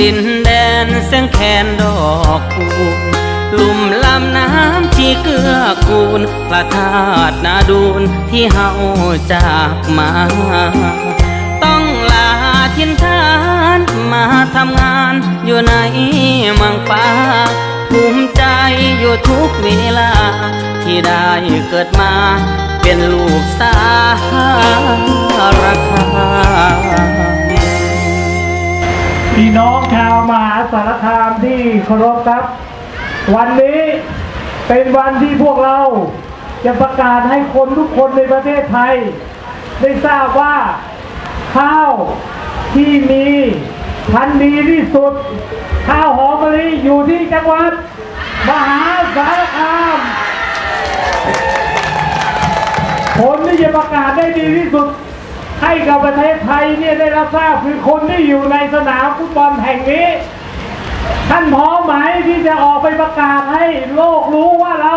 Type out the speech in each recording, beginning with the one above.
ดินแดนเส้นแขนดอกคูณลุ่มลำน้ำที่เกื้อกูลพระธาตุนาดูนที่เฮาจากมา ต้องลาทินทานมาทำงานอยู่ในมังฟ้า ภูมิใจอยู่ทุกเวลา ที่ได้เกิดมาเป็นลูกสาวราคา พี่น้องชาวมหาสารคามที่เคารพครับ วันนี้เป็นวันที่พวกเราจะประกาศให้คนทุกคนในประเทศไทย ได้ทราบว่าข้าวที่มีพันธุ์ดีที่สุด ข้าวหอมมะลิอยู่ที่จังหวัดมหา ให้กับประเทศไทยเนี่ยได้รับทราบคือคนที่อยู่ในสนามฟุตบอลแห่งนี้ ท่านพร้อมไหมที่จะออกไปประกาศให้โลกรู้ว่าเรา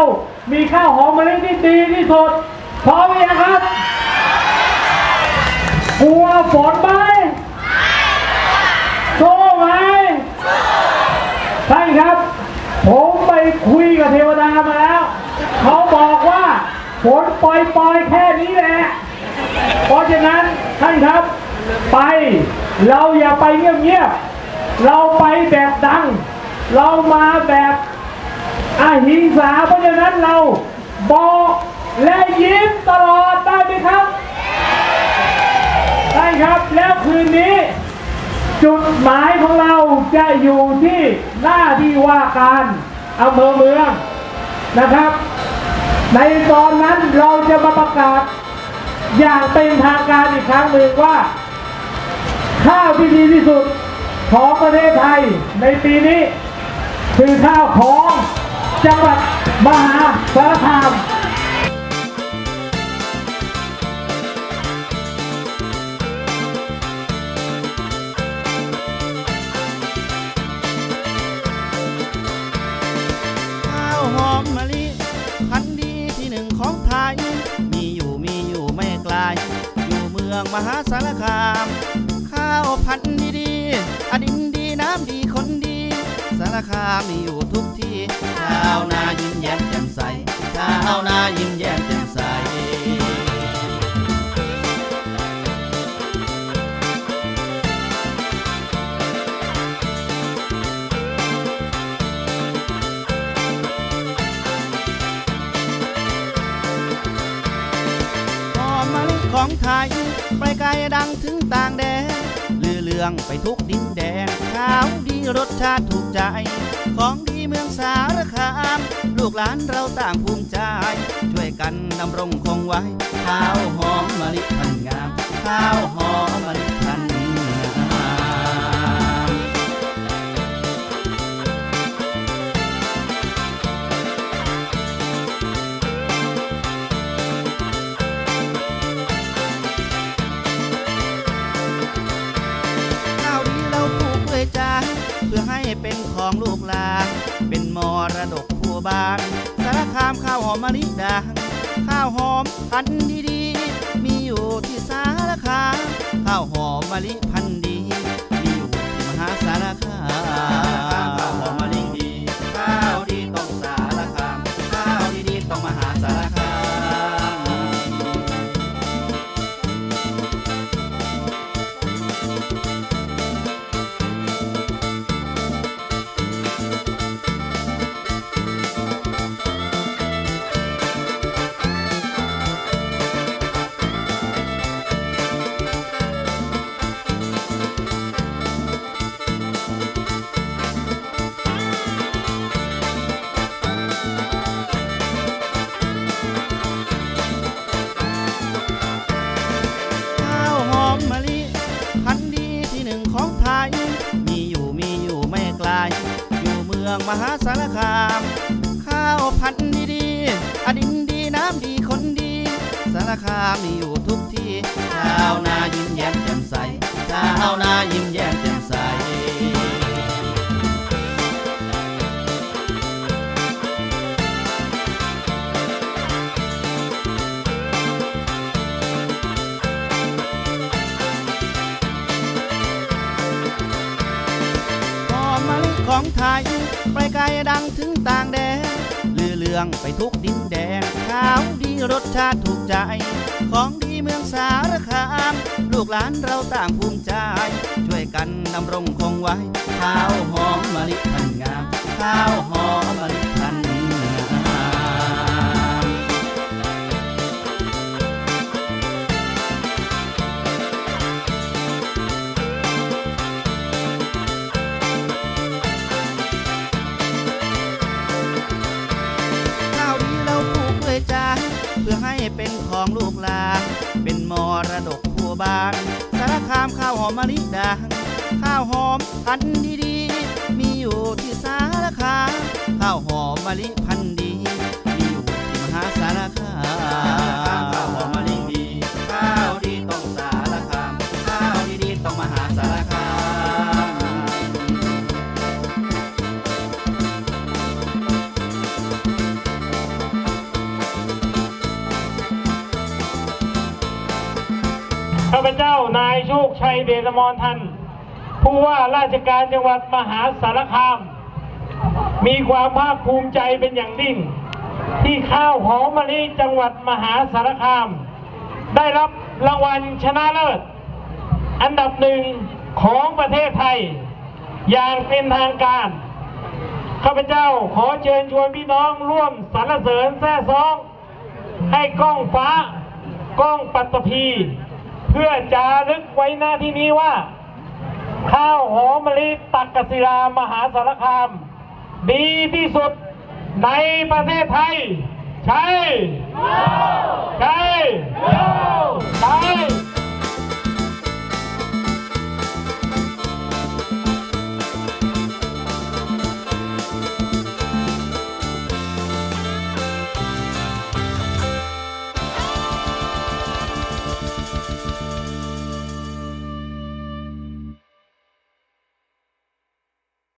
มีข้าวหอมมะลิที่ดีที่สุดพร้อมหรือยังครับกลัวฝนไหมสู้ไหมใช่ครับ ผมไปคุยกับเทวดามาแล้ว เขาบอกว่าฝนปล่อยๆแค่นี้แหละ เพราะฉะนั้นท่านครับไปเราอย่าไปเงียบๆเราไปแบบดัง เรามาแบบอาหิงสา เพราะฉะนั้นเราบอกและยิ้มตลอดได้ไหมครับได้ครับแล้วคืนนี้ จุดหมายของเราจะอยู่ที่หน้าที่ว่าการอำเภอเมืองนะครับ ในตอนนั้นเราจะมาประกาศ อย่างเป็นทางการอีกครั้งหนึ่งว่า ข้าวที่ดีที่สุดของประเทศไทยในปีนี้ คือข้าวของจังหวัดมหาสารคาม อยู่เมืองมหาสารคาม ข้าวพันธุ์ดีๆอดินดีน้ำดีคนดี สารคามมีอยู่ทุกที่ชาวนายิ้มแย้มแจ่มใสชาวนายิ้มแย้มแจ่มใสหอมมะลิของไทย ไปไกลดังถึงต่างแดนลือเลืองไปทุกดินแดนข้าวดีรสชาติถูกใจ ของดีเมืองสารคาม ลูกหลานเราต่างภูมิใจ ช่วยกันดำรงคงไว้ ข้าวหอมมะลิพันงาม ข้าวหอมมะลิ กหลานเป็นมรดกทั่วบ้านสารคามข้าวหอมมะลิดัง ข้าวหอมพันธุ์ดีๆ มีอยู่ที่สารคาม ข้าวหอมมะลิพันธุ์ดี มีอยู่ที่มหาสารคามข้าวหอม มืองมหาสารคาม ข้าวพันธุ์ดีๆอดินดีน้ำดีคนดี สารคามมีอยู่ทุกที่ ชาวนายิ้มแย้มแจ่มใส ชาวนายิ้มแย้มแจ่ม องไทยไปไกลดังถึงต่างแดนลือเลืองไปทุกดินแดนข้าวดีรสชาติถูกใจ ของดีเมืองสารคาม ลูกหลานเราต่างภูมิใจ ช่วยกันดำรงคงไว้ ข้าวหอมมะลิพันงาม ข้าวหอม มมะลิดังข้าวหอมพันธุ์ดีๆมีอยู่ที่สารคามข้าวหอม พเจ้านายโชคชัยเดชมรทัน ผู้ว่าราชการจังหวัดมหาสารคาม มีความภาคภูมิใจเป็นอย่างยิ่ง ที่ข้าวหอมมะลิจังหวัดมหาสารคาม ได้รับรางวัลชนะเลิศ อันดับหนึ่งของประเทศไทย อย่างเป็นทางการ ข้าพเจ้าขอเชิญชวนพี่น้องร่วมสรรเสริญแท้ซอง ให้กล้องฟ้ากล้องปัตตภี เพื่อจารึกไว้หน้าที่นี้ว่า ข้าวหอมมะลิตักกศิลามหาสารคาม ดีที่สุดในประเทศไทย ใช่ ใช่ ใช่